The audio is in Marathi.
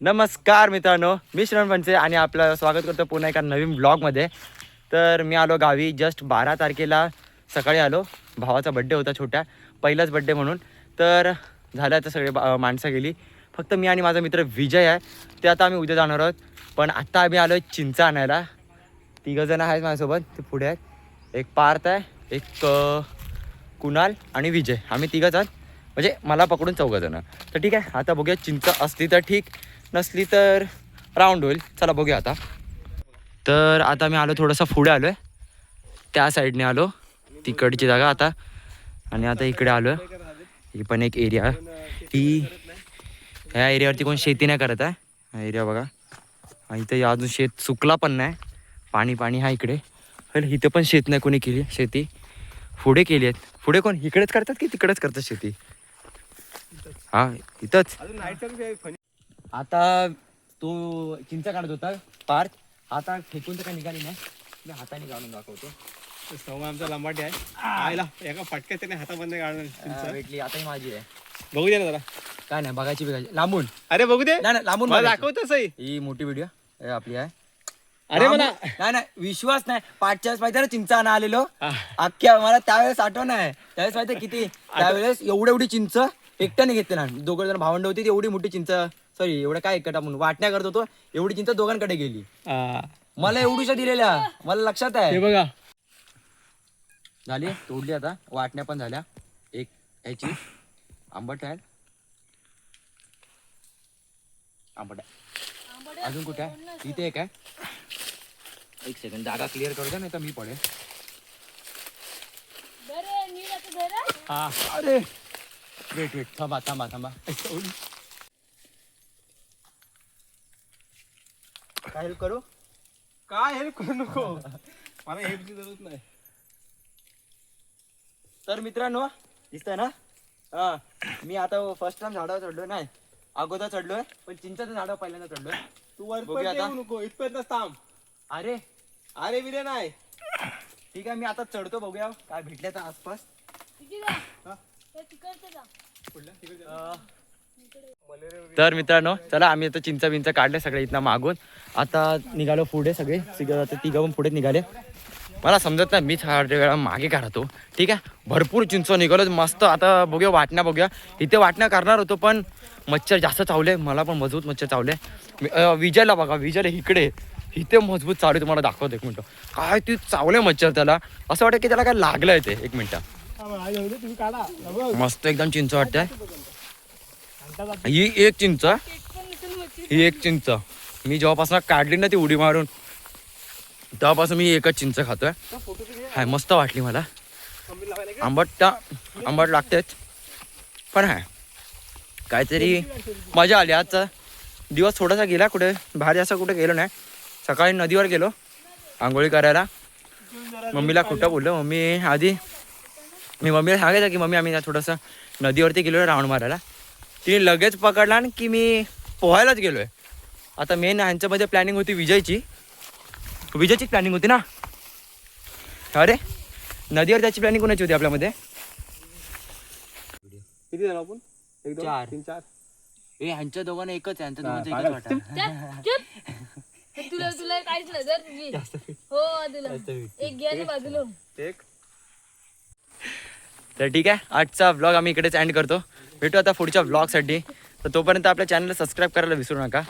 नमस्कार मित्रांनो मी श्रवण पंचे आणि आपलं स्वागत करतो पुन्हा एका नवीन ब्लॉगमध्ये तर मी आलो गावी जस्ट बारा तारखेला सकाळी आलो. भावाचा बड्डे होता छोट्या पहिलाच बड्डे म्हणून. तर झालं आता सगळे बा- माणसं गेली. फक्त मी आणि माझा मित्र विजय आहे. ते आता आम्ही उद्या जाणार आहोत. पण आत्ता आम्ही आलो चिंचा आणायला. तिघंजणं आहेत माझ्यासोबत ते पुढे आहेत. एक पार्थ आहे एक कुणाल आणि विजय. आम्ही तिघंच आहोत म्हणजे मला पकडून चौघंजणं तर ठीक आहे आता बघूया चिंच असली तर ठीक. नसली तर राऊंड होईल. चला बघूया आता. तर आता मी आलो थोडंसं पुढे आलो आहे त्या साईडने आलो. तिकडची जागा आता. आणि आता इकडे आलो आहे ही पण एक एरिया ही ह्या एरियावरती कोण शेती नाही करत आहे हा एरिया बघा. हा इथं या अजून शेत सुकला पण नाही. पाणी पाणी हा इकडे. इथं पण शेत नाही कोणी केली शेती. पुढे केली आहेत. पुढे कोण? इकडेच करतात की तिकडेच करतात शेती? हा इथंच. आता तो चिंच काढत होता पार्थ. आता फेकून तर काय निघाली नाही. मी हाताने काढून दाखवतो. सव्वा आमचा लंबाटी आहे. आयला एका फटक्यात त्याने हाताबंद हा, काढणार भेटली. आता ही माझी आहे. बघू दे ना जरा. काय नाही बघायची बघायची लांबून. अरे बघू दे. नाही नाही लांबून मला बघायची. दाखव तसंही ही मोठी व्हिडिओ आपली आहे. अरे मला लांबून- नाही नाही विश्वास नाही. पाचच्या वेळेस माहिती ना चिंच आणा आलेलो. हा. अख्ख्या मला त्यावेळेस आठवण आहे. त्यावेळेस माहिती किती? त्यावेळेस एवढी एवढी चिंच एकट्याने घेतली ना. दोघं जण भावंड होती ती एवढी मोठी चिंच. सॉरी एवढं काय एकटा म्हणून वाटण्या करत होतो एवढी चिंच दोघांकडे गेली. हा. मला एवढीशा दिलेल्या मला लक्षात हे आहे बघा. झाली तोडली आता वाटण्या पण झाल्या. एक ह्याची आंबट आहे. आंबट आहे. अजून कुठे आहे? इथे एक आहे. एक सेकंड जागा क्लिअर करू द्या नाही तर मी पडेल हा. अरे! वेट वेट थांबा थांबा थांबा. काय हेल्प करू? काय हेल्प करू नको? मला हेल्पची जरूरत नाही. तर मित्रांनो दिसतंय ना? हा मी आता फर्स्ट टाइम झाडावर चढलो नाही अगोदर चढलोय पण चिंचाचं झाडावर पहिल्यांदा चढलोय. तू बघूया वरपर्यंत आता. येऊ नको इथपर्यंत थांब. अरे. अरे विरे नाही. ठीक आहे मी आता चढतो बघूया. काय भेटले तर आसपास कुठल्या? तिकडे तर मित्रांनो चला आम्ही आता चिंचा बिंचा काढले सगळे इथनं मागून. आता निघालो पुढे सगळे. आता तिघं पण पुढे निघाले. मला समजत नाही मीच वेळा मागे काढतो. ठीक आहे? भरपूर चिंच निघालो. मस्त आता बघूया वाटण्या बघूया. इथे वाटण्या करणार होतो पण मच्छर जास्त चावले. मला पण मजबूत मच्छर चावले. विजयला बघा. विजयला इकडे. इथे मजबूत चावले. तुम्हाला दाखवतो एक मिनटं. काय ते चावले मच्छर त्याला. असं वाटतं की त्याला काय लागलंय ते. एक मिनटं. मस्त एकदम चिंच वाटतंय. ही एक चिंच ही. एक चिंच. मी जेव्हापासून काढली ना ती उडी मारून तेव्हापासून मी एकच चिंच खातोय. हाय मस्त वाटली मला. आंबट त्या आंबट लागतेच पण हाय काहीतरी मजा आली. आजचा दिवस थोडासा गेला कुठे बाहेर असं कुठे गेलो नाही. सकाळी नदीवर गेलो आंघोळी करायला. मम्मीला कुठं बोललो. मम्मी आधी मी मम्मीला सांगायचं की मम्मी आम्ही थोडंसं नदीवरती गेलो राऊंड मारायला. तिने लगेच पकडला आणि की मी पोहायलाच गेलो आहे आता मेन ह्यांच्यामध्ये प्लॅनिंग होती विजयची. विजयचीच प्लॅनिंग होती ना? अरे नदीवर जायची प्लॅनिंग कोणाची होती आपल्यामध्ये? किती जण आपण? एक दोन चार. तीन चार? ए ह्यांच्या दोघांना एकच आहे हा. तुला तुला काहीच नाही जर घे. हो तुला एक घ्या आणि बाजूला. हो. एक. तर ठीक आहे आजचा ब्लॉग आम्ही इकडेच एंड करतो. भेटू आता पुढच्या ब्लॉगसाठी तर तोपर्यंत आपल्या चॅनलला सबस्क्राईब करायला विसरू नका.